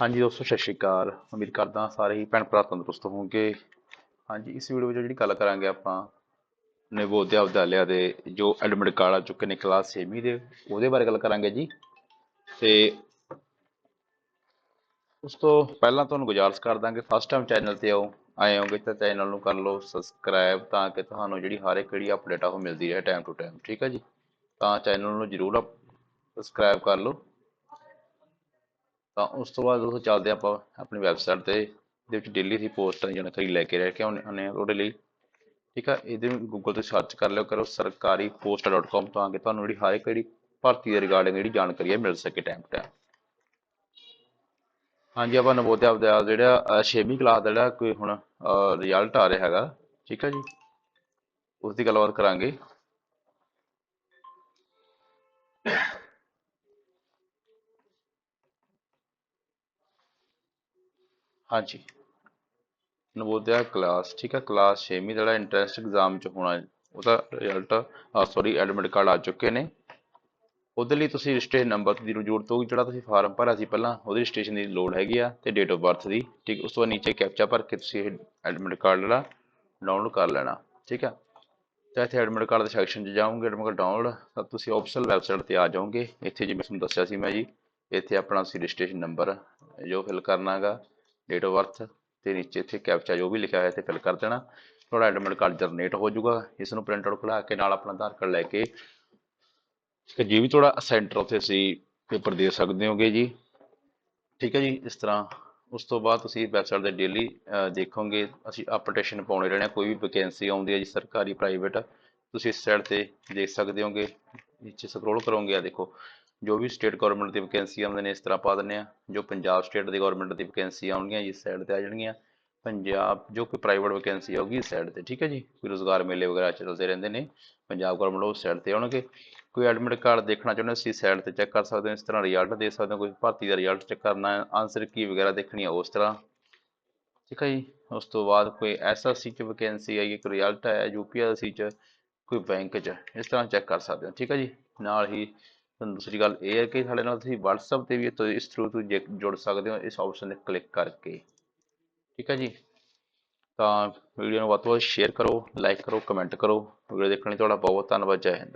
ਹਾਂਜੀ ਦੋਸਤੋ, ਸਤਿ ਸ਼੍ਰੀ ਅਕਾਲ। ਉਮੀਦ ਕਰਦਾ ਸਾਰੇ ਹੀ ਭੈਣ ਭਰਾ ਤੰਦਰੁਸਤ ਹੋਵੋਗੇ। ਹਾਂਜੀ, ਇਸ ਵੀਡੀਓ ਵਿੱਚ ਜਿਹੜੀ ਗੱਲ ਕਰਾਂਗੇ ਆਪਾਂ ਨਵੋਦਿਆ ਵਿਦਿਆਲਿਆ ਦੇ ਜੋ ਐਡਮਿਟ ਕਾਰਡ ਆ ਚੁੱਕੇ ਨੇ ਕਲਾਸ 6ਵੀਂ ਦੇ, ਉਹਦੇ ਬਾਰੇ ਗੱਲ ਕਰਾਂਗੇ ਜੀ। ਤੇ ਉਸ ਤੋਂ ਪਹਿਲਾਂ ਤੁਹਾਨੂੰ ਗੁਜ਼ਾਰਿਸ਼ ਕਰ ਦਾਂਗੇ ਫਸਟ ਟਾਈਮ ਚੈਨਲ ਤੇ ਆਓ, ਆਏ ਹੋਗੇ ਤਾਂ ਚੈਨਲ ਨੂੰ ਕਰ ਲਓ ਸਬਸਕ੍ਰਾਈਬ ਤਾਂ ਕਿ ਤੁਹਾਨੂੰ ਜਿਹੜੀ ਹਰ ਇੱਕ ਜਿਹੜੀ ਅਪਡੇਟ ਆ ਉਹ ਮਿਲਦੀ ਰਹੇ ਟਾਈਮ ਟੂ ਟਾਈਮ ਠੀਕ ਹੈ ਜੀ? ਤਾਂ ਚੈਨਲ ਨੂੰ ਜਰੂਰ ਸਬਸਕ੍ਰਾਈਬ ਕਰ ਲਓ। ਤਾਂ ਉਸ ਤੋਂ ਬਾਅਦ ਉਹ ਚੱਲਦੇ ਆਪਾਂ ਆਪਣੀ ਵੈਬਸਾਈਟ ਤੇ ਦੇ ਵਿੱਚ ਡੇਲੀ ਦੀ ਪੋਸਟ ਜਾਣਕਾਰੀ ਲੈ ਕੇ ਰਹਿ ਕੇ ਆਉਂਦੇ ਉਹਦੇ ਲਈ। ਠੀਕ ਆ, ਇਹਦੇ ਗੂਗਲ ਤੇ ਸਰਚ ਕਰ ਲਿਓ, ਕਰੋ ਸਰਕਾਰੀ post.com ਤਾਂ ਕਿ ਤੁਹਾਨੂੰ ਜਿਹੜੀ ਹਰ ਇੱਕ ਜਿਹੜੀ ਭਰਤੀ ਦੇ ਰਿਗਾਰਡਿੰਗ ਜਿਹੜੀ ਜਾਣਕਾਰੀ ਹੈ ਮਿਲ ਸਕੇ ਟਾਈਮ ਟੂ ਟਾਈਮ ਹਾਂਜੀ, ਆਪਾਂ ਨਵੋਦਿਆ ਵਿਦਿਆਲ ਜਿਹੜਾ 6ਵੀਂ ਕਲਾਸ ਦਾ ਜਿਹੜਾ ਕੋਈ ਹੁਣ ਰਿਜ਼ਲਟ ਆ ਰਿਹਾ ਹੈਗਾ। ਠੀਕ ਹੈ ਜੀ। ਉਸ ਦੀ ਗੱਲਬਾਤ ਕਰਾਂਗੇ। ਹਾਂਜੀ। ਨਵੋਦਿਆ ਕਲਾਸ ਠੀਕ ਹੈ ਕਲਾਸ 6ਵੀਂ ਦਾ ਜਿਹੜਾ ਇੰਟਰੈਂਸ ਐਗਜ਼ਾਮ ਚ ਹੋਣਾ, ਉਹਦਾ ਰਿਜ਼ਲਟ ਸੌਰੀ ਐਡਮਿਟ ਕਾਰਡ ਆ ਚੁੱਕੇ ਨੇ। ਉਹਦੇ ਲਈ ਤੁਸੀਂ ਰਜਿਸਟ੍ਰੇਸ਼ਨ ਨੰਬਰ ਦੀ ਜ਼ਰੂਰਤ ਹੋਊਗੀ, ਜਿਹੜਾ ਤੁਸੀਂ ਫਾਰਮ ਭਰਿਆ ਸੀ ਪਹਿਲਾਂ, ਉਹਦੀ ਰਜਿਸਟ੍ਰੇਸ਼ਨ ਦੀ ਲੋੜ ਹੈਗੀ ਆ ਤੇ ਡੇਟ ਆਫ ਬਰਥ ਦੀ, ਠੀਕ? ਉਸ ਤੋਂ ਨੀਚੇ ਕੈਪਚਾ ਭਰ ਕੇ ਤੁਸੀਂ ਇਹ ਐਡਮਿਟ ਕਾਰਡ ਜਿਹੜਾ ਡਾਊਨਲੋਡ ਕਰ ਲੈਣਾ, ਠੀਕ ਆ? ਤਾਂ ਇੱਥੇ ਐਡਮਿਟ ਕਾਰਡ ਦੇ ਸੈਕਸ਼ਨ 'ਚ ਜਾਓਗੇ ਐਡਮਿਟ ਕਾਰਡ ਡਾਊਨਲੋਡ ਤਾਂ ਤੁਸੀਂ ਆਫੀਸ਼ੀਅਲ ਵੈਬਸਾਈਟ ਤੇ ਆ ਜਾਓਗੇ। ਇੱਥੇ ਜਿਵੇਂ ਤੁਹਾਨੂੰ ਦੱਸਿਆ ਸੀ ਮੈਂ ਜੀ, ਇੱਥੇ ਆਪਣਾ ਤੁਸੀਂ ਰਜਿਸਟ੍ਰੇਸ਼ਨ ਨੰਬਰ ਜੋ ਫਿਲ ਕਰਨਾ ਹੈਗਾ ਡੇਟ ਆਫ ਬਰਥ ਤੇ ਨੀਚੇ ਇੱਥੇ ਕੈਪਚਾ ਜੋ ਵੀ ਲਿਖਿਆ ਹੋਇਆ ਇੱਥੇ ਫਿਲ ਕਰ ਦੇਣਾ। ਤੁਹਾਡਾ ਐਡਮਿਟ ਕਾਰਡ ਜਨਰੇਟ ਹੋ ਜਾਊਗਾ। ਇਸ ਨੂੰ ਪ੍ਰਿੰਟ ਆਊਟ ਕਢਾ ਕੇ ਨਾਲ ਆਪਣਾ ਆਧਾਰ ਕਾਰਡ ਲੈ ਕੇ ਜੇ ਵੀ ਤੁਹਾਡਾ ਸੈਂਟਰ ਉੱਥੇ ਤੁਸੀਂ ਪੇਪਰ ਦੇ ਸਕਦੇ ਹੋਗੇ ਜੀ। ਠੀਕ ਹੈ ਜੀ, ਇਸ ਤਰ੍ਹਾਂ ਉਸ ਤੋਂ ਬਾਅਦ ਤੁਸੀਂ ਵੈਬਸਾਈਟ ਤੇ ਡੇਲੀ ਦੇਖੋਗੇ। ਅਸੀਂ ਅਪਡੇਸ਼ਨ ਪਾਉਣੇ ਰਹਿਣੇ ਕੋਈ ਵੀ ਵੈਕੈਂਸੀ ਆਉਂਦੀ ਹੈ ਜੀ, ਸਰਕਾਰੀ ਪ੍ਰਾਈਵੇਟ ਤੁਸੀਂ ਇਸ ਸਾਈਡ ਤੇ ਦੇਖ ਸਕਦੇ ਹੋਗੇ। ਨੀਚੇ ਸਕਰੋਲ ਕਰੋਗੇ ਆ ਦੇਖੋ। ਜੋ ਵੀ ਸਟੇਟ ਗਵਰਨਮੈਂਟ ਦੀ ਵੈਕੈਂਸੀ ਆਉਂਦੇ ਨੇ ਇਸ ਤਰ੍ਹਾਂ ਪਾ ਦਿੰਦੇ ਆ। ਜੋ ਪੰਜਾਬ ਸਟੇਟ ਦੀ ਗਵਰਨਮੈਂਟ ਦੀ ਵੈਕੈਂਸੀ ਆਉਣਗੀਆਂ ਇਸ ਸਾਈਡ ਤੇ ਆ ਜਾਣਗੀਆਂ। ਪੰਜਾਬ, ਜੋ ਕੋਈ ਪ੍ਰਾਈਵੇਟ ਵੈਕੈਂਸੀ ਆਊਗੀ ਇਸ ਸਾਈਡ ਤੇ, ਠੀਕ ਹੈ ਜੀ? ਕੋਈ ਰੋਜ਼ਗਾਰ ਮੇਲੇ ਵਗੈਰਾ ਚੱਲਦੇ ਰਹਿੰਦੇ ਨੇ, ਪੰਜਾਬ ਗਵਰਨਮੈਂਟ ਉਸ ਸਾਈਡ ਤੇ ਆਉਣਗੇ। ਕੋਈ ਐਡਮਿਟ ਕਾਰਡ ਦੇਖਣਾ ਚਾਹੁੰਦੇ ਹੋ, ਤੁਸੀਂ ਸਾਈਡ ਤੇ ਚੈੱਕ ਕਰ ਸਕਦੇ ਹੋ, ਇਸ ਤਰ੍ਹਾਂ ਰਿਜ਼ਲਟ ਦੇ ਸਕਦੇ ਹੋ, ਕੋਈ ਭਰਤੀ ਦਾ ਰਿਜ਼ਲਟ ਚੈੱਕ ਕਰਨਾ ਹੈ ਆਨਸਰ ਕੀ ਵਗੈਰਾ ਦੇਖਣੀ ਹੈ, ਉਸ ਤਰ੍ਹਾਂ। ਠੀਕ ਹੈ ਜੀ? ਉਸ ਤੋਂ ਬਾਅਦ ਕੋਈ ਐਸਐਸਸੀ ਚ ਵੈਕੈਂਸੀ ਆਈ, ਇੱਕ ਰਿਜ਼ਲਟ ਆਇਆ ਯੂਪੀਐਸਸੀ ਚ, ਕੋਈ ਬੈਂਕ ਚ, ਇਸ ਤਰ੍ਹਾਂ ਚੈੱਕ ਕਰ ਸਕਦੇ ਹੋ, ਠੀਕ ਹੈ ਜੀ? ਨਾਲ ਹੀ ਦੂਸਰੀ ਗੱਲ ਇਹ ਹੈ ਕਿ ਸਾਡੇ ਨਾਲ ਤੁਸੀਂ WhatsApp ਤੇ ਵੀ ਇਸ ਥਰੂ ਤੁਸੀਂ ਜੁੜ ਸਕਦੇ ਹੋ ਇਸ ਆਪਸ਼ਨ ਤੇ ਕਲਿੱਕ ਕਰਕੇ। ਠੀਕ ਹੈ ਜੀ? ਤਾਂ ਵੀਡੀਓ ਨੂੰ ਵੱਧ ਤੋਂ ਵੱਧ ਸ਼ੇਅਰ ਕਰੋ ਲਾਈਕ ਕਰੋ ਕਮੈਂਟ ਕਰੋ। ਵੀਡੀਓ ਦੇਖਣ ਲਈ ਤੁਹਾਡਾ ਬਹੁਤ ਧੰਨਵਾਦ, ਜੈ ਹਿੰਦ।